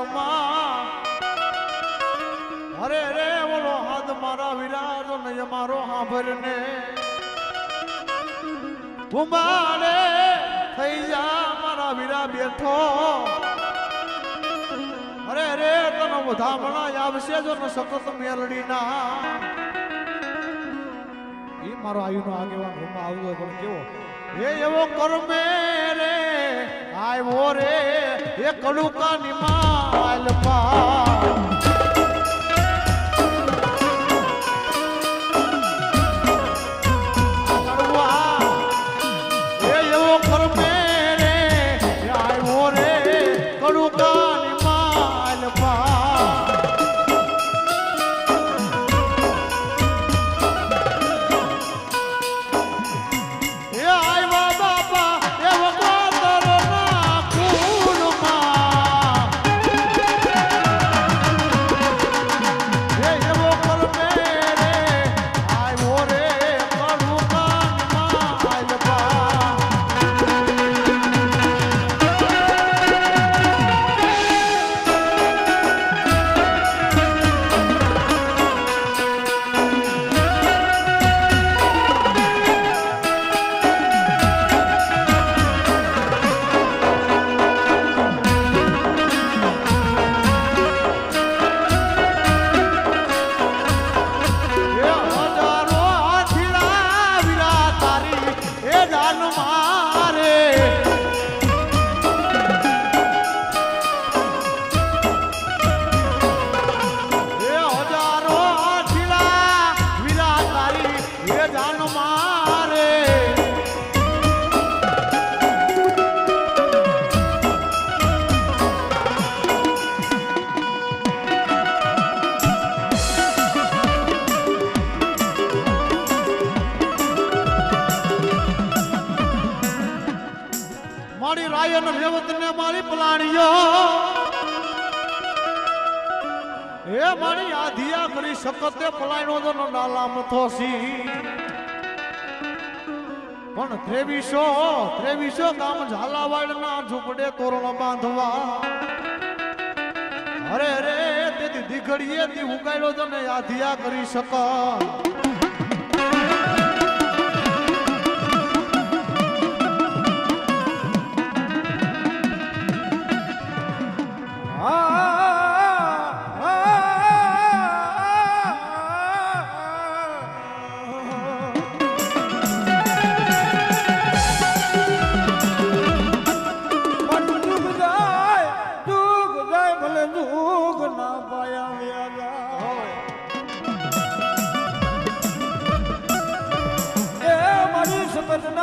ઘરમાં અરે રે ઓલો હાથ મારા વિરાજો ને મારો હાંભરને કુંભારે થઈ જા મારા વીરા બેઠો અરે રે તને વધામણા આવશે જો ને સતત મેલડીના ઈ મારો આયુનો આગેવાન રૂમમાં આવ્યો પણ કેવો એ એવો કરમે રે આવ્યો રે એ કડુકાની માલ પા મારી રાયન રેવત ને મારી પલાણીઓ. એ મારી આધિયા કરી શકતે પલાણો તો નાલામ થોસી. પણ ત્રેવીસો ત્રેવીસો ગામ ઝાલાવાડ ના ઝૂંપડે તોરણ બાંધવા. અરે રે, તેથી દીઘડીએ થી ઉગાડ્યો તો ને આધિયા કરી શક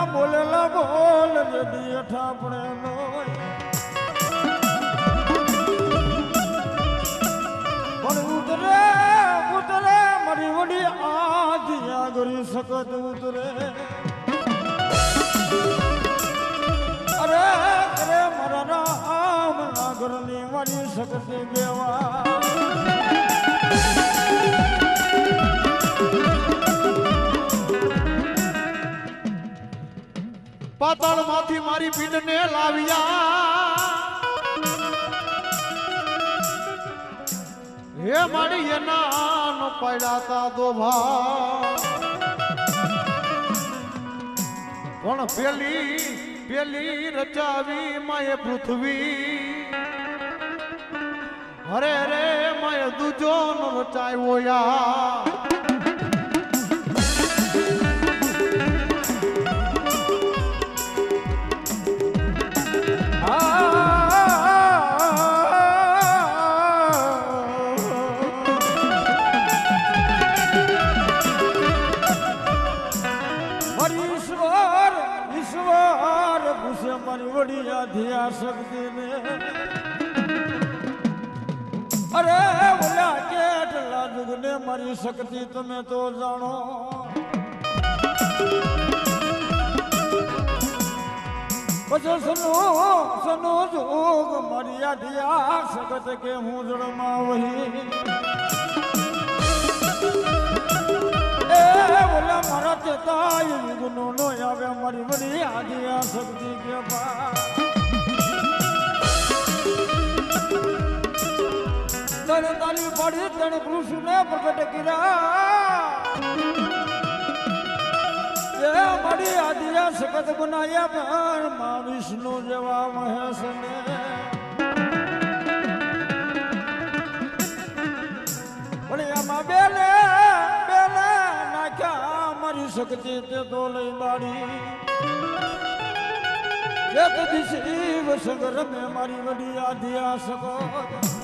ના બોલેલા બોલ રેડી આપણે નો પણ ઉતરે ઉતરે, મારી વડી આધિયા ગરી સકત ઉતરે. અરે કરે મારા રામ નાગરની મારી શકતી દેવા. પાતાળમાંથી મારી પીઠ ને લાવ્યા. હે મારી એના નો પડ્યા તા દોભા. પણ પેલી પેલી રચાવી માય પૃથ્વી. હરે રે માય દુજો નો રચાયો યા. મારી શક્તિ તમે તો જાણો. પછી સનો સનો જોગ મારી આધિયા સગત કે હું જળમાં વહી. એ મારા ચેતા યુગનો નો આવે મરી વડી આદિ આ શક્તિ કે બા પાડી તેને કૃષ્ણને પ્રગટ કર્યા. એ મારી આદિયા સખત બનાયા વિષ્ણુ જેવા મહેશને પણ એમાં બેલે બેલે નાખ્યા મારી શક્તિ તે તો બાળી. એક દિશી વસંગ રમે મારી વડી આધિયા સખત.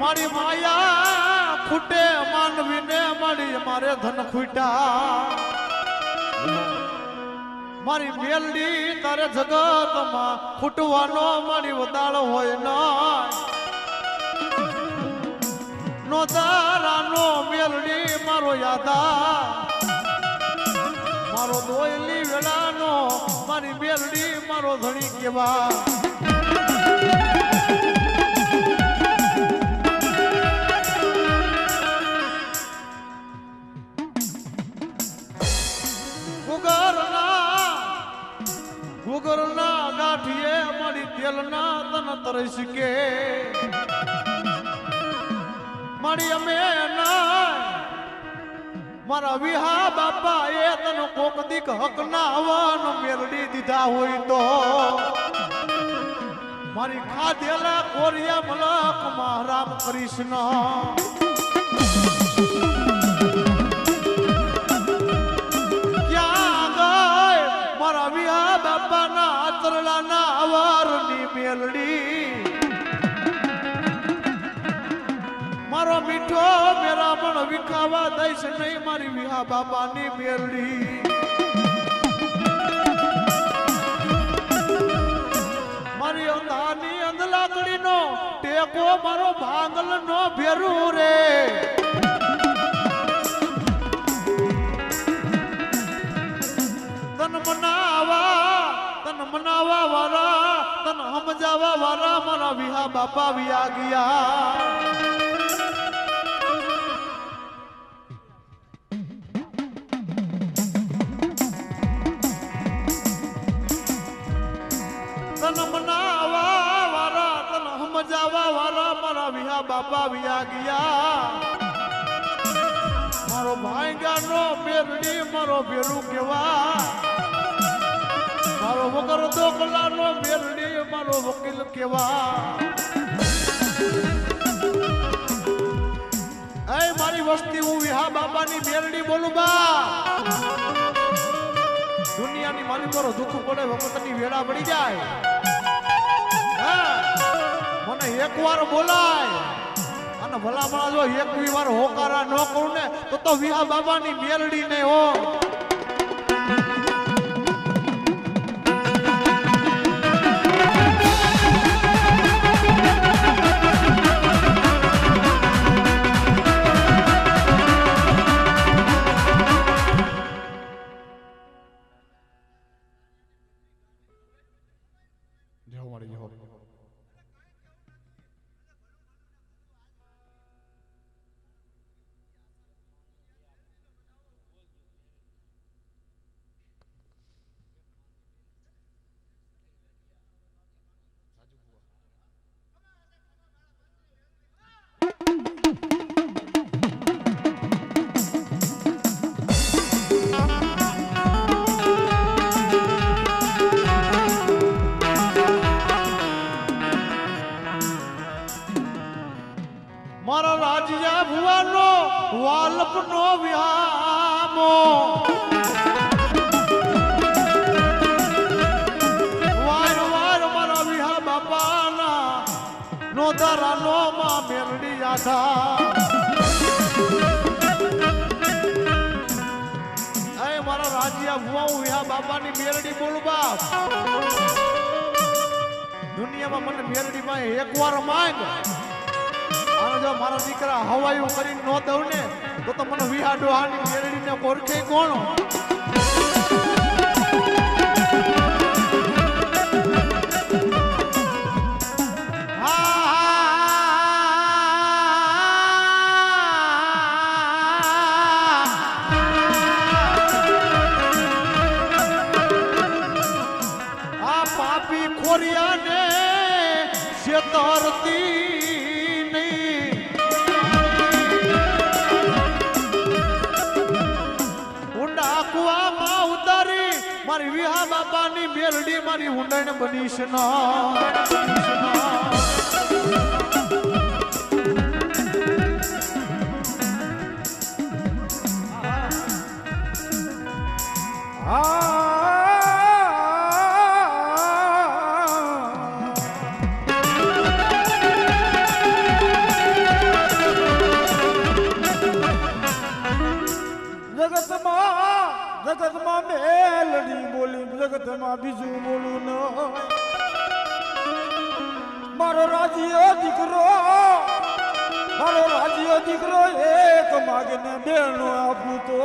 મારી માયા ખૂટે માનવીને મારી મારે ધન ખૂટ્યા. મારી મેલડી તારે જગતમાં ખૂટવાનો મારી વદાળ હોય ન નો તારાનો મેલડી મારો યાદા મારો દોયલી વેળાનો મારી મેલડી મારો ધણી કેવા મારી ખાધેલા કોરિયા મલક મહારામ રામ કૃષ્ણ. ક્યાં ગઈ મારા વિહા બાપાના આતરલાના અવારની મેલડી? મારો મીઠો મેરા પણ વિખાવા દઈશ નહીં મારી વિહા બાપાની મેરડી ટેકો મારો ભાંગલ નો ભેરું રે. તન મનાવા તન મનાવા વાળા તન સમજાવા વાળા મારા વિહા બાપા વિયા ગયા. તન મનાવા મારા વિહા બાપા વિયા ગયા. મારો ભાઈગાનો બેરડી મારો ભેરું કેવા મારો વગર દોકલાનો બેરડી મારો વકીલ કેવા એ મારી વસ્તી, હું વિહા બાપાની બેરડી બોલું બા. દુનિયાની માલિકો દુઃખ પડે, વખતની વેળા પડી જાય. હા. મને એકવાર બોલાય. અને ભલામણા જો એકવી વાર હોકારા ન કરું ને, તો તો વિહા બાબાની મેલડી ને હો વાલપનો વિહામો વાર વાર મારા બાપાના નો દારાનો માં મેરડી આધા એ મારા રાજ્યા ભુવા વિહા બાપાની મેરડી બોલું દુનિયામાં મને મેરડી માં એકવાર માંગ. અને જો મારા દીકરા હવાયું કરીને નો દઉં ને તો તમને વિહાડો વિહા ડોહાની મેરડીને ઓળખે કોણ? મારી વિહા બાપાની બેલડી મારી ઊંડાણ બનીશ ના. આ જગતમાં જગતમાં મેલડી બોલી જગતમાં બીજું બોલું ન. મારો રાજીયો દીકરો મારો રાજીયો દીકરો એક માગને બેનો આપું તો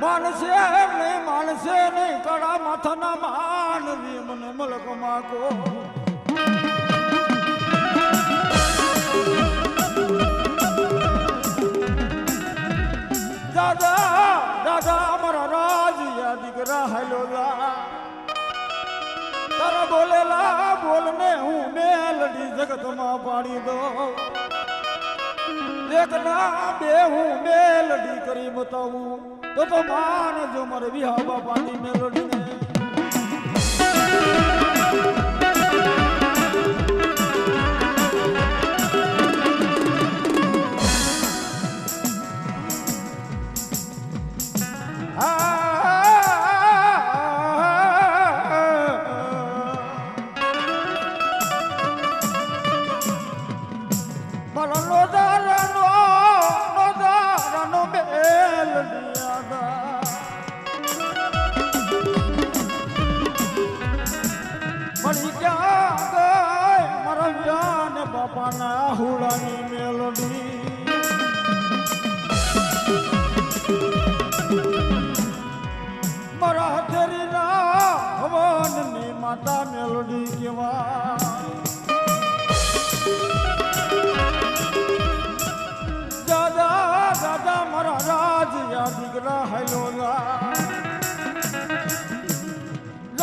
માનસે નહીં માનસે નહીં કડા માથાના માનવી મને મલક માગો. બોલેલા બોલને હું મેલડી જગતમાં પાડી દઉં એક ના બે હું મેલડી કરી બતાવું. તો તો માનજો મારે વિહા બાપાની મેલડીને બાપાના હુડાની મેલડી. મારા હથેરીના ભવનની માતા મેલડી કેવા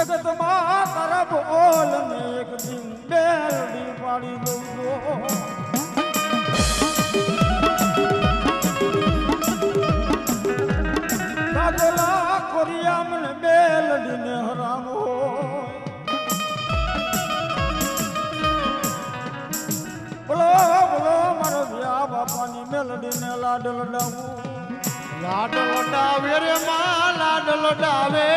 જગતમાં તારા બોલ ને એક દિન બેલડી પાડી દઉં કાજલા કોરિયા મને બેલડીને હરામ. હોય બોલો બોલો, મારો વ્યા બાપાની મેલડીને લાડ લડાવું. લાડ લડાવે રે માં, લાડ લડાવે.